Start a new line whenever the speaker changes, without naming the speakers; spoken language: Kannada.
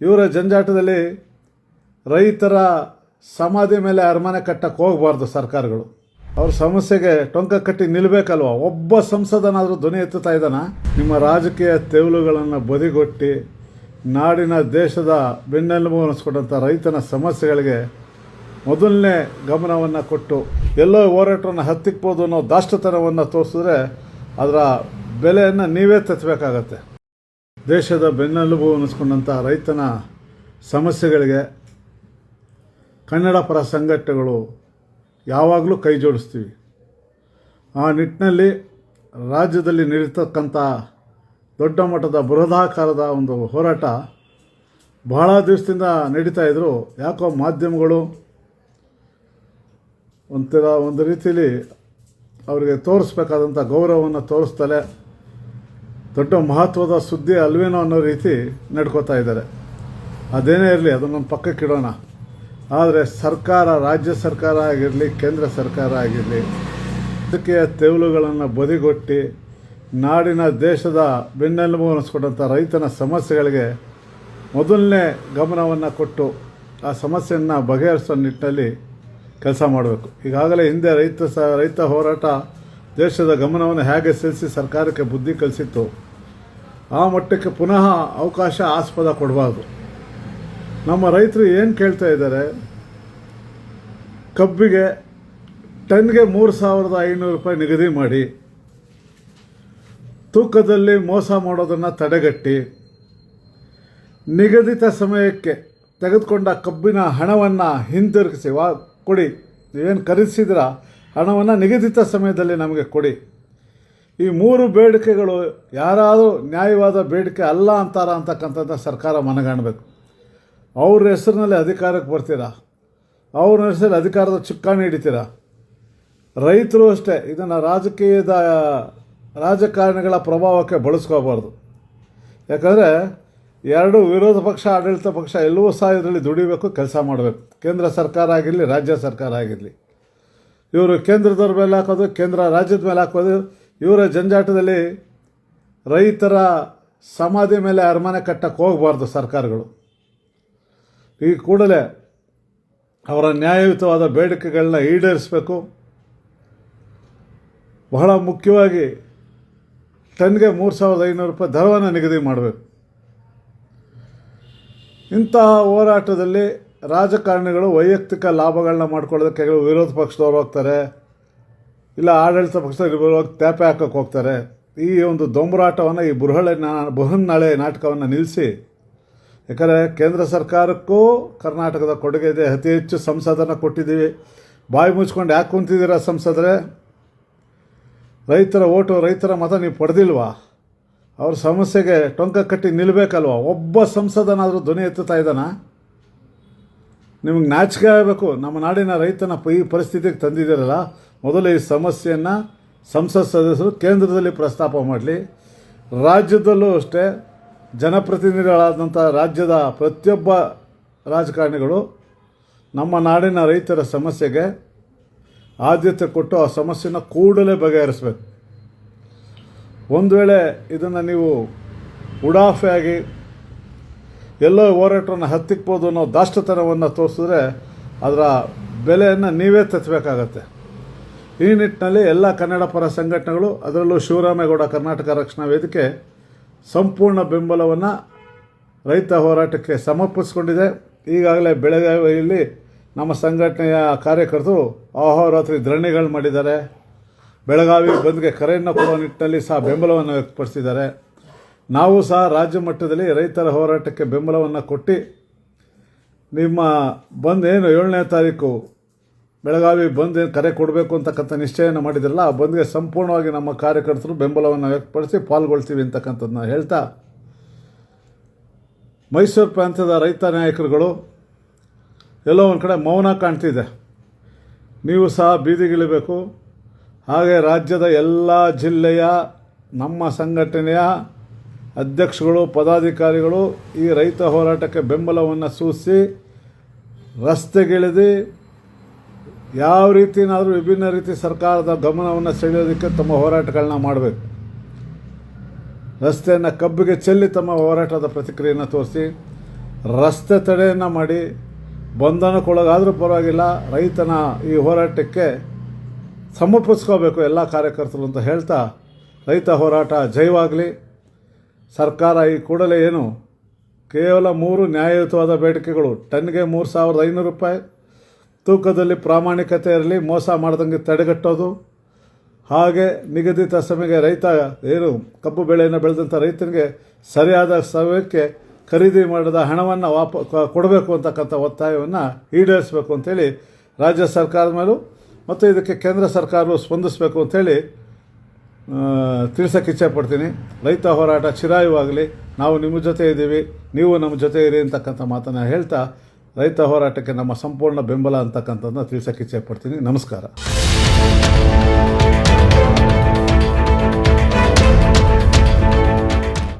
ಇವರ ಜಂಜಾಟದಲ್ಲಿ ರೈತರ ಸಮಾಧಿ ಮೇಲೆ ಅರಮನೆ ಕಟ್ಟಕ್ಕೆ ಹೋಗಬಾರ್ದು ಸರ್ಕಾರಗಳು. ಅವ್ರ ಸಮಸ್ಯೆಗೆ ಟೊಂಕ ಕಟ್ಟಿ ನಿಲ್ಲಬೇಕಲ್ವ ಒಬ್ಬ ಸಂಸದನಾದರೂ ಧ್ವನಿ ಎತ್ತುತ್ತಾ ಇದ್ದಾನ? ನಿಮ್ಮ ರಾಜಕೀಯ ತೆವಲುಗಳನ್ನು ಬದಿಗೊಟ್ಟಿ ನಾಡಿನ ದೇಶದ ಬೆನ್ನೆಲುಬು ಅನ್ನಿಸ್ಕೊಂಡಂಥ ರೈತನ ಸಮಸ್ಯೆಗಳಿಗೆ ಮೊದಲನೇ ಗಮನವನ್ನು ಕೊಟ್ಟು ಎಲ್ಲೋ ಹೋರಾಟವನ್ನು ಹತ್ತಿಕ್ಬೋದು ಅನ್ನೋ ದಾಷ್ಟತನವನ್ನು ತೋರಿಸಿದ್ರೆ ಅದರ ಬೆಲೆಯನ್ನು ನೀವೇ ತೆತ್ತಬೇಕಾಗತ್ತೆ ದೇಶದ ಬೆನ್ನೆಲುಬು ಅನ್ನಿಸ್ಕೊಂಡಂಥ ರೈತನ ಸಮಸ್ಯೆಗಳಿಗೆ ಕನ್ನಡ ಪರ ಸಂಘಟನೆಗಳು ಯಾವಾಗಲೂ ಕೈ ಜೋಡಿಸ್ತೀವಿ. ಆ ನಿಟ್ಟಿನಲ್ಲಿ ರಾಜ್ಯದಲ್ಲಿ ನಡೀತಕ್ಕಂಥ ದೊಡ್ಡ ಮಟ್ಟದ ಬೃಹದಾಕಾರದ ಒಂದು ಹೋರಾಟ ಬಹಳ ದಿವಸದಿಂದ ನಡೀತಾ ಇದ್ದರು ಯಾಕೋ ಮಾಧ್ಯಮಗಳು ಒಂಥರ ಒಂದು ರೀತಿಯಲ್ಲಿ ಅವರಿಗೆ ತೋರಿಸ್ಬೇಕಾದಂಥ ಗೌರವವನ್ನು ತೋರಿಸ್ತಲೇ ದೊಡ್ಡ ಮಹತ್ವದ ಸುದ್ದಿ ಅಲ್ವೇನೋ ಅನ್ನೋ ರೀತಿ ನಡ್ಕೋತಾ ಇದ್ದಾರೆ. ಅದೇನೇ ಇರಲಿ ಅದನ್ನೊಂದು ಪಕ್ಕಕ್ಕಿಡೋಣ ಆದರೆ ಸರ್ಕಾರ, ರಾಜ್ಯ ಸರ್ಕಾರ ಆಗಿರಲಿ, ಕೇಂದ್ರ ಸರ್ಕಾರ ಆಗಿರಲಿ, ರಾಜಕೀಯ ತೆವಲುಗಳನ್ನು ಬದಿಗೊಟ್ಟು, ನಾಡಿನ ದೇಶದ ಬೆನ್ನೆಲುಬು ಅನ್ನಿಸ್ಕೊಂಡಂಥ ರೈತನ ಸಮಸ್ಯೆಗಳಿಗೆ ಮೊದಲನೇ ಗಮನವನ್ನು ಕೊಟ್ಟು ಆ ಸಮಸ್ಯೆಯನ್ನು ಬಗೆಹರಿಸೋ ನಿಟ್ಟಿನಲ್ಲಿ ಕೆಲಸ ಮಾಡಬೇಕು. ಈಗಾಗಲೇ ಹಿಂದೆ ರೈತ ಸ, ರೈತ ಹೋರಾಟ ದೇಶದ ಗಮನವನ್ನು ಹೇಗೆ ಸೆಳೆಸಿ ಸರ್ಕಾರಕ್ಕೆ ಬುದ್ಧಿ ಕಲಿಸಿತ್ತು ಆ ಮಟ್ಟಕ್ಕೆ ಪುನಃ ಅವಕಾಶ ಆಸ್ಪದ ಕೊಡಬಾರ್ದು. ನಮ್ಮ ರೈತರು ಏನು ಕೇಳ್ತಾ ಇದ್ದಾರೆ? ಕಬ್ಬಿಗೆ ಟನ್ಗೆ ಮೂರು ಸಾವಿರದ ಐನೂರು ರೂಪಾಯಿ ನಿಗದಿ ಮಾಡಿ. ತೂಕದಲ್ಲಿ ಮೋಸ ಮಾಡೋದನ್ನು ತಡೆಗಟ್ಟಿ. ನಿಗದಿತ ಸಮಯಕ್ಕೆ ತೆಗೆದುಕೊಂಡ ಕಬ್ಬಿನ ಹಣವನ್ನು ಹಿಂದಿರುಗಿಸಿ ವಾ, ಕೊಡಿ. ಏನು ಖರೀದಿಸಿದ್ರ? ಹಣವನ್ನು ನಿಗದಿತ ಸಮಯದಲ್ಲಿ ನಮಗೆ ಕೊಡಿ. ಈ ಮೂರು ಬೇಡಿಕೆಗಳು ಯಾರಾದರೂ ನ್ಯಾಯವಾದ ಬೇಡಿಕೆ ಅಲ್ಲ ಅಂತಾರ ಅಂತಕ್ಕಂಥದ್ದು ಸರ್ಕಾರ ಮನಗಾಣಬೇಕು. ಅವ್ರ ಹೆಸರಿನಲ್ಲಿ ಅಧಿಕಾರಕ್ಕೆ ಬರ್ತೀರಾ? ಅವ್ರ ಹೆಸರಲ್ಲಿ ಅಧಿಕಾರದ ಚುಕ್ಕಾಣಿ ಹಿಡಿತೀರಾ? ರೈತರು ಅಷ್ಟೇ, ಇದನ್ನು ರಾಜಕೀಯದ, ರಾಜಕಾರಣಿಗಳ ಪ್ರಭಾವಕ್ಕೆ ಬಳಸ್ಕೋಬಾರ್ದು. ಯಾಕಂದರೆ ಎರಡು ವಿರೋಧ ಪಕ್ಷ, ಆಡಳಿತ ಪಕ್ಷ ಎಲ್ಲವೂ ಸಹ ಇದರಲ್ಲಿ ದುಡಿಬೇಕು, ಕೆಲಸ ಮಾಡಬೇಕು. ಕೇಂದ್ರ ಸರ್ಕಾರ ಆಗಿರಲಿ, ರಾಜ್ಯ ಸರ್ಕಾರ ಆಗಿರಲಿ. ಇವರು ಕೇಂದ್ರದವ್ರ ಮೇಲೆ ಹಾಕೋದು, ಕೇಂದ್ರ ರಾಜ್ಯದ ಮೇಲೆ ಹಾಕೋದು ಇವರ ಜಂಜಾಟದಲ್ಲಿ ರೈತರ ಸಮಾಧಿ ಮೇಲೆ ಅರಮನೆ ಕಟ್ಟಕ್ಕೆ ಹೋಗಬಾರ್ದು ಸರ್ಕಾರಗಳು. ಈ ಕೂಡಲೇ ಅವರ ನ್ಯಾಯಯುತವಾದ ಬೇಡಿಕೆಗಳನ್ನ ಈಡೇರಿಸಬೇಕು. ಬಹಳ ಮುಖ್ಯವಾಗಿ ಟನ್ಗೆ ಮೂರು ಸಾವಿರದ ಐನೂರು ರೂಪಾಯಿ ದರವನ್ನು ನಿಗದಿ ಮಾಡಬೇಕು. ಇಂತಹ ಹೋರಾಟದಲ್ಲಿ ರಾಜಕಾರಣಿಗಳು ವೈಯಕ್ತಿಕ ಲಾಭಗಳನ್ನ ಮಾಡ್ಕೊಳ್ಳೋದಕ್ಕೆ ವಿರೋಧ ಪಕ್ಷದವರು ಹೋಗ್ತಾರೆ. ಇಲ್ಲ, ಆಡಳಿತ ಪಕ್ಷ ಹೋಗಿ ತ್ಯಾಪೆ ಹಾಕೋಕ್ಕೆ ಹೋಗ್ತಾರೆ. ಈ ಒಂದು ದೊಂಬರಾಟವನ್ನು, ಈ ಬೃಹಳೆ ನಾ, ಬೃಹನ್ನಾಳೆ ನಾಟಕವನ್ನು ನಿಲ್ಲಿಸಿ ಯಾಕಂದರೆ ಕೇಂದ್ರ ಸರ್ಕಾರಕ್ಕೂ ಕರ್ನಾಟಕದ ಕೊಡುಗೆ ಇದೆ. ಅತಿ ಹೆಚ್ಚು ಸಂಸದನ ಕೊಟ್ಟಿದ್ದೀವಿ. ಬಾಯಿ ಮುಚ್ಕೊಂಡು ಯಾಕೆ ಕುಂತಿದ್ದೀರಾ ಸಂಸದರೇ? ರೈತರ ಓಟು, ರೈತರ ಮತ ನೀವು ಪಡೆದಿಲ್ವಾ? ಅವ್ರ ಸಮಸ್ಯೆಗೆ ಟೊಂಕ ಕಟ್ಟಿ ನಿಲ್ಲಬೇಕಲ್ವ ಒಬ್ಬ ಸಂಸದನಾದರೂ ಧ್ವನಿ ಎತ್ತುತ್ತಾ ಇದ್ದಾನ? ನಿಮಗೆ ನಾಚಿಕೆ ಆಗಬೇಕು. ನಮ್ಮ ನಾಡಿನ ರೈತನ ಈ ಪರಿಸ್ಥಿತಿಗೆ ತಂದಿದ್ದೀರಲ್ಲ. ಮೊದಲು ಈ ಸಮಸ್ಯೆಯನ್ನು ಸಂಸತ್ ಸದಸ್ಯರು ಕೇಂದ್ರದಲ್ಲಿ ಪ್ರಸ್ತಾಪ ಮಾಡಲಿ. ರಾಜ್ಯದಲ್ಲೂ ಅಷ್ಟೇ ಜನಪ್ರತಿನಿಧಿಗಳಾದಂಥ ರಾಜ್ಯದ ಪ್ರತಿಯೊಬ್ಬ ರಾಜಕಾರಣಿಗಳು ನಮ್ಮ ನಾಡಿನ ರೈತರ ಸಮಸ್ಯೆಗೆ ಆದ್ಯತೆ ಕೊಟ್ಟು ಆ ಸಮಸ್ಯೆನ ಕೂಡಲೇ ಬಗೆಹರಿಸಬೇಕು. ಒಂದು ವೇಳೆ ಇದನ್ನು ನೀವು ಉಡಾಫೆಯಾಗಿ ಎಲ್ಲೋ ಹೋರಾಟವನ್ನು ಹತ್ತಿಕ್ಬೋದು ಅನ್ನೋ ದಾಷ್ಟತನವನ್ನು ತೋರಿಸಿದ್ರೆ ಅದರ ಬೆಲೆಯನ್ನು ನೀವೇ ತೆತ್ತಬೇಕಾಗತ್ತೆ ಈ ನಿಟ್ಟಿನಲ್ಲಿ ಎಲ್ಲ ಕನ್ನಡ ಪರ ಸಂಘಟನೆಗಳು, ಅದರಲ್ಲೂ ಶಿವರಾಮೇಗೌಡ ಕರ್ನಾಟಕ ರಕ್ಷಣಾ ವೇದಿಕೆ, ಸಂಪೂರ್ಣ ಬೆಂಬಲವನ್ನು ರೈತ ಹೋರಾಟಕ್ಕೆ ಸಮರ್ಪಿಸಿಕೊಂಡಿದೆ. ಈಗಾಗಲೇ ಬೆಳಗಾವಿಯಲ್ಲಿ ನಮ್ಮ ಸಂಘಟನೆಯ ಕಾರ್ಯಕರ್ತರು ಅಹೋರಾತ್ರಿ ಧರಣಿಗಳು ಮಾಡಿದ್ದಾರೆ. ಬೆಳಗಾವಿ ಬಂದ್ಗೆ ಕರೆಯನ್ನು ಕೊಡುವ ನಿಟ್ಟಿನಲ್ಲಿ ಸಹ ಬೆಂಬಲವನ್ನು ವ್ಯಕ್ತಪಡಿಸಿದ್ದಾರೆ. ನಾವು ಸಹ ರಾಜ್ಯ ಮಟ್ಟದಲ್ಲಿ ರೈತರ ಹೋರಾಟಕ್ಕೆ ಬೆಂಬಲವನ್ನು ಕೊಟ್ಟು, ನಿಮ್ಮ ಬಂದ್ ಏನು ಏಳನೇ ತಾರೀಕು ಬೆಳಗಾವಿ ಬಂದ್ ಕರೆ ಕೊಡಬೇಕು ಅಂತಕ್ಕಂಥ ನಿಶ್ಚಯನ ಮಾಡಿದ್ರಲ್ಲ, ಆ ಬಂದ್ಗೆ ಸಂಪೂರ್ಣವಾಗಿ ನಮ್ಮ ಕಾರ್ಯಕರ್ತರು ಬೆಂಬಲವನ್ನು ವ್ಯಕ್ತಪಡಿಸಿ ಪಾಲ್ಗೊಳ್ತೀವಿ ಅಂತಕ್ಕಂಥದ್ದನ್ನ ಹೇಳ್ತಾ, ಮೈಸೂರು ಪ್ರಾಂತ್ಯದ ರೈತ ನಾಯಕರುಗಳು, ಎಲ್ಲೋ ಒಂದು ಕಡೆ ಮೌನ ಕಾಣ್ತಿದೆ. ನೀವು ಸಹ ಬೀದಿಗಿಳಿಬೇಕು ಹಾಗೆ ರಾಜ್ಯದ ಎಲ್ಲ ಜಿಲ್ಲೆಯ ನಮ್ಮ ಸಂಘಟನೆಯ ಅಧ್ಯಕ್ಷಗಳು, ಪದಾಧಿಕಾರಿಗಳು ಈ ರೈತ ಹೋರಾಟಕ್ಕೆ ಬೆಂಬಲವನ್ನು ಸೂಚಿಸಿ ರಸ್ತೆಗಿಳಿದು ಯಾವ ರೀತಿನಾದರೂ ವಿಭಿನ್ನ ರೀತಿ ಸರ್ಕಾರದ ಗಮನವನ್ನು ಸೆಳೆಯೋದಕ್ಕೆ ತಮ್ಮ ಹೋರಾಟಗಳನ್ನ ಮಾಡಬೇಕು. ರಸ್ತೆಯನ್ನು ಕಬ್ಬಿಗೆ ಚೆಲ್ಲಿ ತಮ್ಮ ಹೋರಾಟದ ಪ್ರತಿಕ್ರಿಯೆಯನ್ನು ತೋರಿಸಿ, ರಸ್ತೆ ತಡೆಯನ್ನು ಮಾಡಿ, ಬಂಧನಕ್ಕೊಳಗಾದರೂ ಪರವಾಗಿಲ್ಲ, ರೈತನ ಈ ಹೋರಾಟಕ್ಕೆ ಸಮರ್ಪಿಸ್ಕೋಬೇಕು ಎಲ್ಲ ಕಾರ್ಯಕರ್ತರು ಅಂತ ಹೇಳ್ತಾ, ರೈತ ಹೋರಾಟ ಜೈವಾಗಲಿ. ಸರ್ಕಾರ ಈ ಕೂಡಲೇ ಏನು, ಕೇವಲ ಮೂರು ನ್ಯಾಯಯುತವಾದ ಬೇಡಿಕೆಗಳು, ಟನ್ಗೆ ಮೂರು ಸಾವಿರದ ಐನೂರು ರೂಪಾಯಿ ತೂಕದಲ್ಲಿ ಪ್ರಾಮಾಣಿಕತೆ ಇರಲಿ, ಮೋಸ ಮಾಡ್ದಂಗೆ ತಡೆಗಟ್ಟೋದು. ಹಾಗೆ ನಿಗದಿತ ಸಮಯಕ್ಕೆ ರೈತ ಏನು ಕಬ್ಬು ಬೆಳೆಯನ್ನು ಬೆಳೆದಂಥ ರೈತನಿಗೆ ಸರಿಯಾದ ಸಮಯಕ್ಕೆ ಖರೀದಿ ಮಾಡಿದ ಹಣವನ್ನು ವಾಪ ಕೊಡಬೇಕು ಅಂತಕ್ಕಂಥ ಒತ್ತಾಯವನ್ನು ಈಡೇರಿಸಬೇಕು ಅಂತೇಳಿ ರಾಜ್ಯ ಸರ್ಕಾರದ ಮೇಲೂ ಮತ್ತು ಇದಕ್ಕೆ ಕೇಂದ್ರ ಸರ್ಕಾರವು ಸ್ಪಂದಿಸಬೇಕು ಅಂತೇಳಿ ತಿಳಿಸೋಕೆ ಇಚ್ಛೆಪಡ್ತೀನಿ ರೈತ ಹೋರಾಟ ಚಿರಾಯುವಾಗಲಿ. ನಾವು ನಿಮ್ಮ ಜೊತೆ ಇದ್ದೀವಿ. ನೀವು ನಮ್ಮ ಜೊತೆ ಇರಿ ಅಂತಕ್ಕಂಥ ಮಾತನ್ನು ಹೇಳ್ತಾ ರೈತ ಹೋರಾಟಕ್ಕೆ ನಮ್ಮ ಸಂಪೂರ್ಣ ಬೆಂಬಲ ಅಂತಕ್ಕಂಥದ್ದನ್ನ ತಿಳಿಸೋಕೆ ಇಚ್ಛೆಪಡ್ತೀನಿ. ನಮಸ್ಕಾರ.